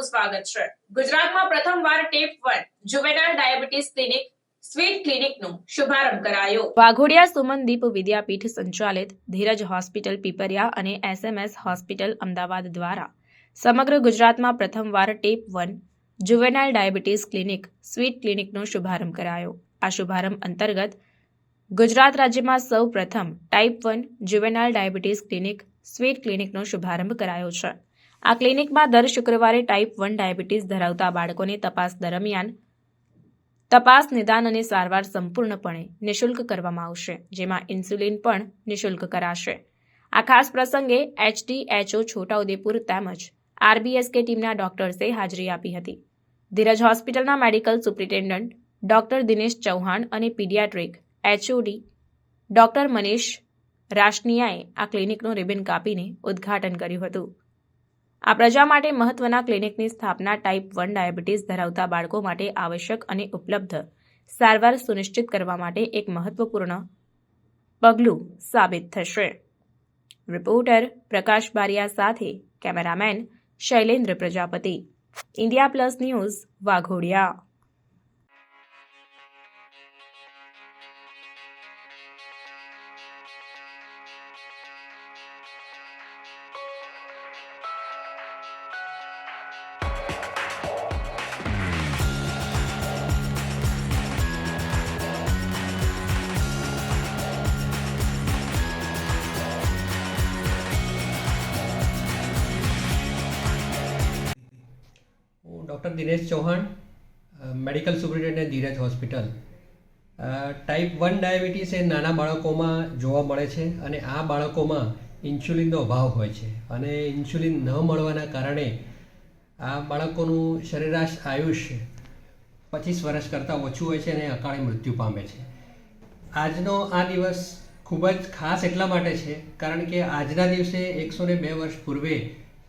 સ્વાગત છે. ગુજરાતમાં પ્રથમવાર type one juvenile diabetes clinic, sweet ક્લિનિકનો શુભારંભ કરાયો. વાઘોડિયા સુમનદીપ વિદ્યાપીઠ સંચાલિત ધીરજ હોસ્પિટલ પીપરિયા અને એસએમએસ હોસ્પિટલ અમદાવાદ દ્વારા સમગ્ર ગુજરાતમાં પ્રથમવાર type one juvenile diabetes clinic, sweet ક્લિનિકનો શુભારંભ કરાયો. આ શુભારંભ અંતર્ગત ગુજરાત રાજ્યમાં સૌ પ્રથમ type one juvenile diabetes clinic, sweet ક્લિનિકનો શુભારંભ કરાયો છે. આ ક્લિનિકમાં દર શુક્રવારે ટાઈપ વન ડાયાબિટીસ ધરાવતા બાળકોને તપાસ દરમિયાન તપાસ નિદાન અને સારવાર સંપૂર્ણપણે નિઃશુલ્ક કરવામાં આવશે, જેમાં ઇન્સ્યુલિન પણ નિઃશુલ્ક કરાશે. આ ખાસ પ્રસંગે એચડીએચઓ છોટાઉદેપુર તેમજ આરબીએસકે ટીમના ડોક્ટર્સે હાજરી આપી હતી. ધીરજ હોસ્પિટલના medical superintendent doctor Dinesh Chauhan અને પીડિયાટ્રિક એચઓડી ડોક્ટર મનીષ રાશનિયાએ આ ક્લિનિકનું રિબન કાપીને ઉદ્ઘાટન કર્યું હતું. આ પ્રજા માટે મહત્વના ક્લિનિકની સ્થાપના ટાઈપ વન ડાયાબિટીસ ધરાવતા બાળકો માટે આવશ્યક અને ઉપલબ્ધ. સારવાર સુનિશ્ચિત કરવા માટે એક મહત્વપૂર્ણ પગલું સાબિત થશે. રિપોર્ટર પ્રકાશ બારિયા સાથે cameraman Shailendra Prajapati. India plus news Waghodia. Doctor Dinesh Chauhan medical superintendent Dhiraj hospital type one diabetes એ નાના બાળકોમાં જોવા મળે છે અને આ બાળકોમાં ઇન્સ્યુલિનનો અભાવ હોય છે. અને ઇન્સ્યુલિન ન મળવાના કારણે આ બાળકોનું સરેરાશ આયુષ્ય પચીસ વર્ષ કરતાં ઓછું હોય છે અને અકાળે મૃત્યુ પામે છે. આજનો આ દિવસ ખૂબ જ ખાસ એટલા માટે છે કારણ કે આજના દિવસે એકસો ને બે વર્ષ પૂર્વે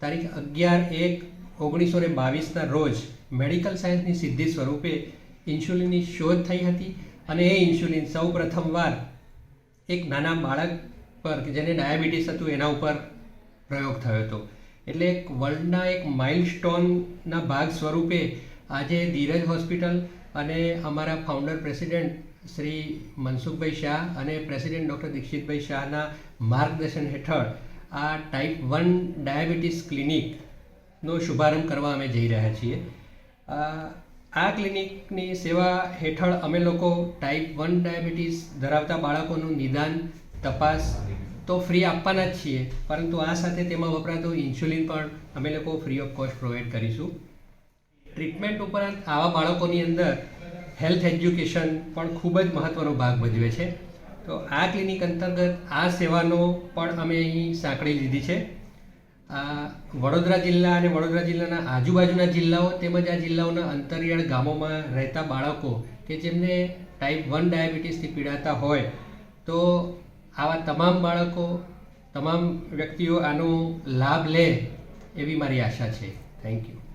તારીખ અગિયાર એક ઓગણીસો ને બાવીસના રોજ મેડિકલ સાયન્સની સિદ્ધિ સ્વરૂપે ઇન્સ્યુલિનની શોધ થઈ હતી અને એ ઇન્સ્યુલિન સૌ પ્રથમવાર એક નાના બાળક પર કે જેને ડાયાબિટીસ હતું એના ઉપર પ્રયોગ થયો હતો. એટલે એક વર્લ્ડના એક માઇલસ્ટોનના ભાગ સ્વરૂપે આજે ધીરજ હોસ્પિટલ અને અમારા ફાઉન્ડર પ્રેસિડેન્ટ શ્રી મનસુખભાઈ શાહ અને પ્રેસિડેન્ટ ડૉક્ટર દીક્ષિતભાઈ શાહના માર્ગદર્શન હેઠળ આ ટાઈપ વન ડાયાબિટીસ ક્લિનિકનો શુભારંભ કરવા અમે જઈ રહ્યા છીએ. આ ક્લિનિકની સેવા હેઠળ અમે લોકો ટાઈપ વન ડાયાબિટીસ ધરાવતા બાળકોનું નિદાન, તપાસ તો ફ્રી આપવાના જ છીએ, પરંતુ આ સાથે તેમાં વપરાતું ઇન્સ્યુલિન પણ અમે લોકો ફ્રી ઓફ કોસ્ટ પ્રોવાઈડ કરીશું. ટ્રીટમેન્ટ ઉપરાંત આવા બાળકોની અંદર હેલ્થ એજ્યુકેશન પણ ખૂબ જ મહત્ત્વનો ભાગ ભજવે છે. તો આ ક્લિનિક અંતર્ગત આ સેવાનો પણ અમે અહીં સાંકળી લીધી છે. આ વડોદરા જિલ્લા અને વડોદરા જિલ્લાના આજુબાજુના જિલ્લાઓ તેમજ આ જિલ્લાઓના અંતરિયાળ ગામોમાં રહેતા બાળકો કે જેમને ટાઈપ વન ડાયાબિટીસથી પીડાતા હોય, તો આવા તમામ બાળકો, તમામ વ્યક્તિઓ આનો લાભ લે એવી મારી આશા છે. Thank you